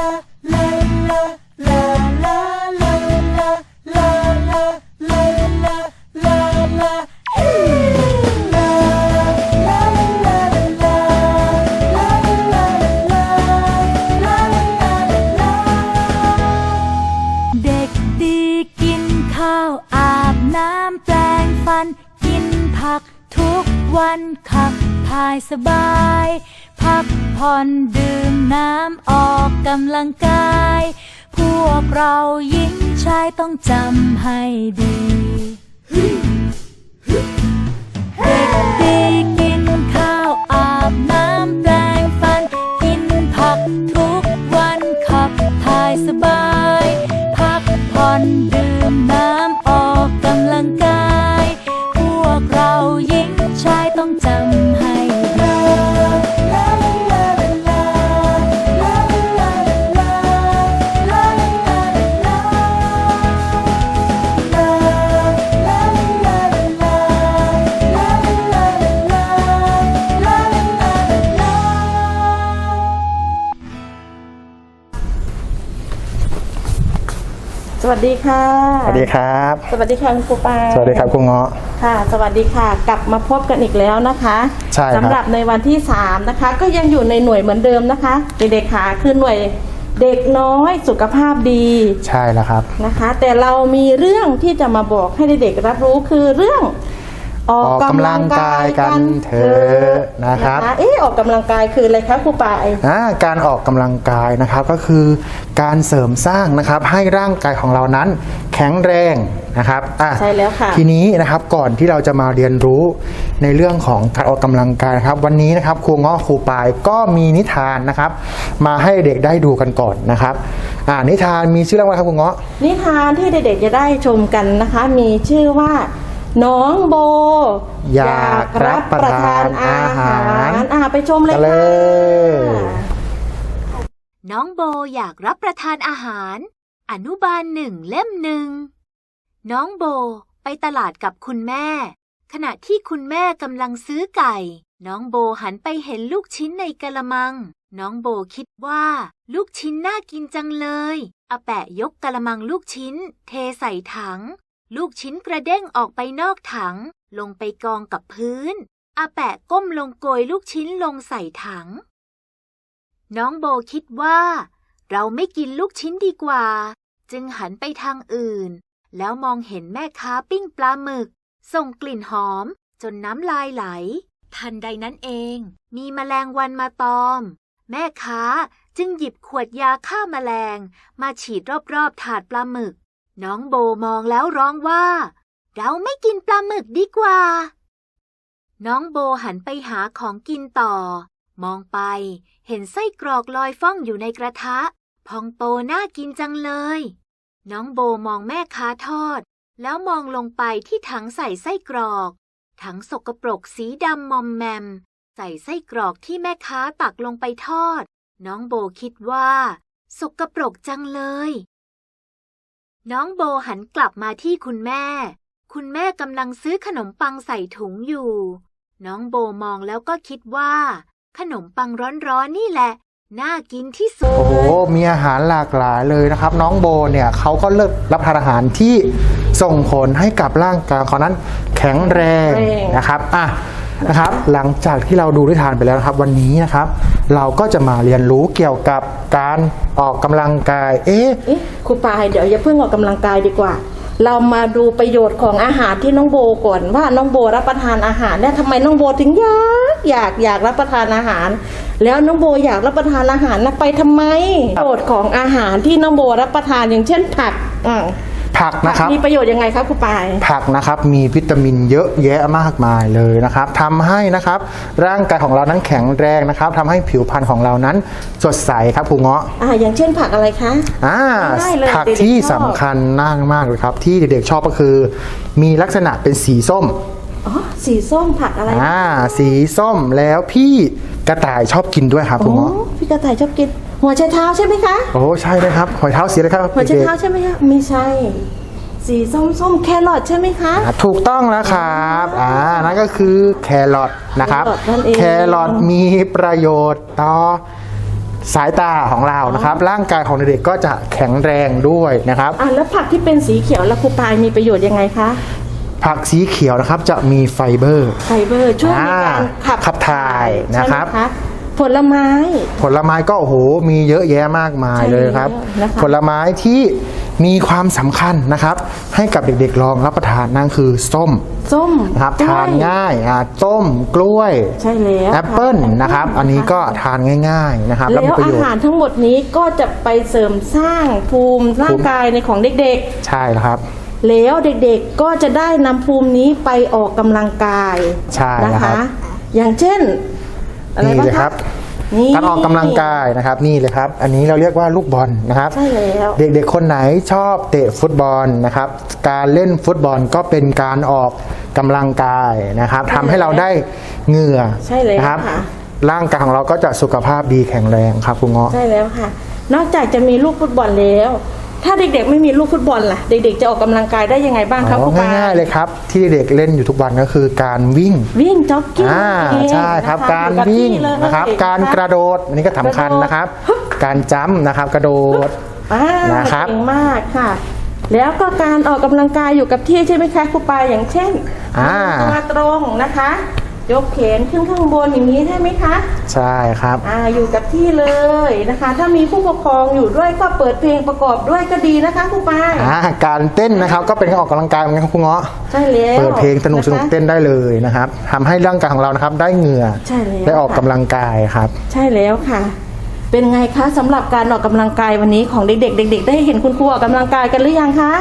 เสบาย พักผ่อนดื่มน้ำออกกำลังกาย พวกเราหญิงชายต้องจำให้ดีเด็ก วัสดีค่ะ สวัสดีครับ สวัสดีค่ะคุณครูปายสวัสดีครับคุณเงาะ ค่ะ สวัสดีค่ะ กลับมาพบกันอีกแล้วนะคะใช่ครับ สำหรับในวันที่ 3 นะคะ ก็ยังอยู่ในหน่วยเหมือนเดิมนะคะเด็กๆค่ะคือหน่วยเด็กน้อยสุขภาพดีใช่แล้วครับ นะคะ แต่เรามีเรื่องที่จะมาบอกให้เด็กๆรับรู้คือเรื่อง ออกกำลังกายกันเถอะนะครับเอ๊ะออกกำลังกายคืออะไรคะครูปายอ่าการออกกำลังกายนะครับก็คือการเสริมสร้างนะครับให้ร่างกายของเรานั้นแข็งแรงนะครับอะใช่แล้วค่ะทีนี้นะครับก่อนที่เราจะมาเรียนรู้ในเรื่องของการออกกำลังกายนะครับ วันนี้นะครับครูเงาะครูปายก็มีนิทานนะครับ มาให้เด็กได้ดูกันก่อนนะครับอ่านิทานมีชื่อเรื่องว่าครับครูเงาะนิทานที่เด็กๆจะได้ชมกันนะคะ มีชื่อว่า น้องโบอยากรับประทานอาหารอ่าไปชมเลยกันเลค่ะยน้องโบอยากรับประทานอาหาร อนุบาลหนึ่งเล่มหนึ่ง น้องโบไปตลาดกับคุณแม่ ขณะที่คุณแม่กำลังซื้อไก่ น้องโบหันไปเห็นลูกชิ้นในกะละมัง น้องโบคิดว่า ลูกชิ้นน่ากินจังเลยอาแปะยกกะละมังลูกชิ้น เทใส่ถัง ลูกชิ้นกระเด้งออกไปนอกถัง ลงไปกองกับพื้น อาแปะก้มลงโกยลูกชิ้นลงใส่ถัง น้องโบคิดว่า เราไม่กินลูกชิ้นดีกว่า จึงหันไปทางอื่น แล้วมองเห็นแม่ค้าปิ้งปลาหมึก ส่งกลิ่นหอม จนน้ำลายไหล ทันใดนั้นเอง มีแมลงวันมาตอม แม่ค้าจึงหยิบขวดยาฆ่าแมลง มาฉีดรอบๆถาดปลาหมึก น้องโบมองแล้วร้องว่า เราไม่กินปลาหมึกดีกว่า น้องโบหันไปหาของกินต่อ มองไป เห็นไส้กรอกลอยฟ้องอยู่ในกระทะ พองโตน่ากินจังเลย น้องโบมองแม่ค้าทอด แล้วมองลงไปที่ถังใส่ไส้กรอก ถังสกปรกสีดำมอมแมม ใส่ไส้กรอกที่แม่ค้าตักลงไปทอด น้องโบคิดว่า สกปรกจังเลย น้องโบหันกลับมาที่คุณแม่ คุณแม่กำลังซื้อขนมปังใส่ถุงอยู่ น้องโบมองแล้วก็คิดว่า ขนมปังร้อนๆนี่แหละ น่ากินที่สุด โอ้โห มีอาหารหลากหลายเลยนะครับ น้องโบเนี่ยเขาก็เลือกรับประทานอาหารที่ส่งผลให้กับร่างกายเขานั้นแข็งแรงแข็งแรงนะครับ อะ นะครับ หลังจากที่เราดูนิทานไปแล้วนะครับ วันนี้นะครับ เราก็จะมาเรียนรู้เกี่ยวกับการออกกำลังกาย เอ๊ะเอ๊ะครูปายเดี๋ยวอย่าเพิ่งออกกำลังกายดีกว่า เรามาดูประโยชน์ของอาหารที่น้องโบก่อนว่าน้องโบรับประทานอาหารเนี่ยทำไมน้องโบถึงอยากอยากอยากรับประทานอาหาร แล้วน้องโบอยากรับประทานอาหารนะไปทำไมประโยชน์ของอาหารที่น้องโบรับประทานอย่างเช่นผักอ่า ผักนะครับ มีประโยชน์ยังไงครับครูปาย ผักนะครับมีวิตามินเยอะแยะมากมายเลยนะครับทำให้นะครับร่างกายของเรานั้นแข็งแรงนะครับทำให้ผิวพรรณของเรานั้นสดใสครับครูเงาะอ่าอย่างเช่นผักอะไรคะ อ่าง่ายๆเลยผักเด็กๆที่ชอบ สำคัญมากมากๆเลยครับ ที่เด็กๆชอบก็คือ มีลักษณะเป็นสีส้ม อ๋อสีส้มผักอะไรอ่า สีส้มแล้วพี่กระต่ายชอบกินด้วยครับครูโอ้เงาะพี่กระต่ายชอบกิน หัวไชเท้าใช่ไหมคะโอ้ใช่เลยครับหอยเท้าสีอะไรครับหัวไชเด็กเท้าใช่ไหมคะไม่ใช่ สีส้มส้มๆแครอทใช่ไหมคะ ๆอ่าถูกต้องแล้วครับอ่านั่นก็คือแครอทนะครับ แครอทนั่นเอง แครอทมีประโยชน์ต่อสายตาของเรานะครับ ร่างกายของเด็กๆก็จะแข็งแรงด้วยนะครับ อะแล้วผักที่เป็นสีเขียวแล้วครูปายมีประโยชน์ยังไงคะ ผักสีเขียวนะครับจะมีไฟเบอร์ไฟเบอร์ช่วยในการอ่าขับถ่ายนะครับ ใช่ไหมผลไม้ ผลไม้ก็โอ้โหมีเยอะแยะมากมายใช่เลยครับแล้วนะคะผลไม้ที่มีความสำคัญนะครับ ให้กับเด็กๆลองรับประทานนั่นคือส้มส้มนะครับกล้วยทานง่ายอ่าส้มกล้วยใช่แล้วแอปเปิ้ลค่ะนะครับ อันนี้ก็ทานง่าย ๆนะครับแล้วมีประอาโยชหารน์ทั้งหมดนี้ก็จะไปเสริมสร้างภูมิร่างกายในของเด็กใช่แล้วครับๆ แล้วเด็กๆก็จะได้นำภูมินี้ไปออกกำลังกายใช่นะแล้วครัคะ บ อย่างเช่นอะไรนี่บ้างเลยครับนี่การออกกำลังกายนะครับนี่เลยครับ อันนี้เราเรียกว่าลูกบอลนะครับ ใช่แล้ว เด็กๆ คนไหนชอบเตะฟุตบอลนะครับ การเล่นฟุตบอลก็เป็นการออกกำลังกายนะครับทำให้เราได้เหงื่อใช่แล้วนะครับ ค่ะ ร่างกายของเราก็จะสุขภาพดีแข็งแรงครับคุณเงาะ ใช่แล้วค่ะ นอกจากจะมีลูกฟุตบอลแล้ว ถ้าเด็กๆ ไม่มีลูกฟุตบอลล่ะ เด็กๆ จะออกกำลังกายได้ยังไงบ้างครับอ๋ครูอปาง่ายๆเลยครับ ที่เด็กเล่นอยู่ทุกวันก็คือการวิ่ง วิ่งจ็อกกิ้งอ่าเองใช่ครับนะะการอยู่กับวิ่งที่เลยนะครับ การกระโดดอันนี้ก็สำคัญนะครับ การจ้ำนะครับกระโดดอ่านะครับเก่งมากค่ะ แล้วก็การออกกำลังกายอยู่กับที่ใช่ไหมคะครูปาอย่างเช่นอ่าตัวตรงนะคะ ยกแขนขึ้นข้างบนอย่างนี้ใช่ไหมคะใช่ครับ อ่าอยู่กับที่เลยนะคะ ถ้ามีผู้ปกครองอยู่ด้วยก็เปิดเพลงประกอบด้วยก็ดีนะคะครูปาอ่าการเต้นนะครับก็เป็นการออกกำลังกายเหมือนกันครับคุณเงาะใช่แล้วเปิดเพลงสนุกสนุกะคะเต้นได้เลยนะครับทำให้ร่างกายของเรานะครับได้เหงื่อใช่แล้วได้ออกกำลังกายครับ ใช่แล้วค่ะเป็นไงคะสำหรับการออกกำลังกายวันนี้ของเด็กๆเด็ก ๆ ได้เห็นคุณครูออกกำลังกายกันหรือยังคะ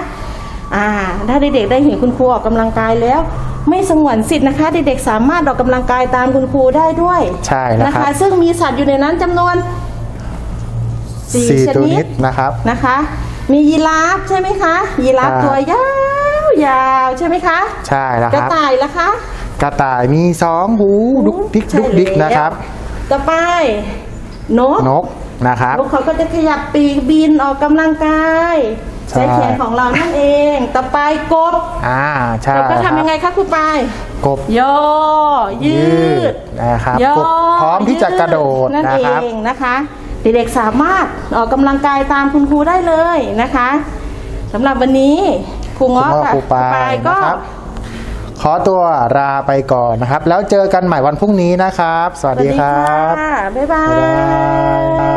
อ่า ถ้าเด็กๆได้เห็นคุณครูออกกำลังกายแล้ว ไม่สงวนสิทธิ์นะคะ เด็กๆสามารถออกกำลังกายตามคุณครูได้ด้วยใช่แล้วนะครัคะบซึ่งมีสัตว์อยู่ในนั้นจำนวนสี่สี่ชตัวนินิดดนะครับ นะคะ มียีราฟใช่ไหมคะยีราฟครับตัวยาวยาวๆใช่ไหมคะใช่แล้วกคระรับ ต่ายละคะ กระต่ายมีสองหูดุกดิกใช่ดุกดิกนะครับแล้วต่อไปนกนกนะครับ นกเขาก็จะขยับปีกบินออกกำลังกาย ใช่ใช้แขนของเรานั่นเอง ต่อไปกบอ่าใช่กบก็ครัทำยังไงคะครูปายกบย่อยืดนะครับย่อกบพร้อมที่จะกระโดดนั่นนะเอครับงนะคะเด็กๆสามารถออกกำลังกายตามคุณครูได้เลยนะคะสำหรับวันนี้ครูคุณเงาะพ่อค่ะครูปายก็นะครับขอตัวลาไปก่อนนะครับ แล้วเจอกันใหม่วันพรุ่งนี้นะครับ สวัสดีครับสวัสดีค่ะบ๊ายบาบ๊ายบายย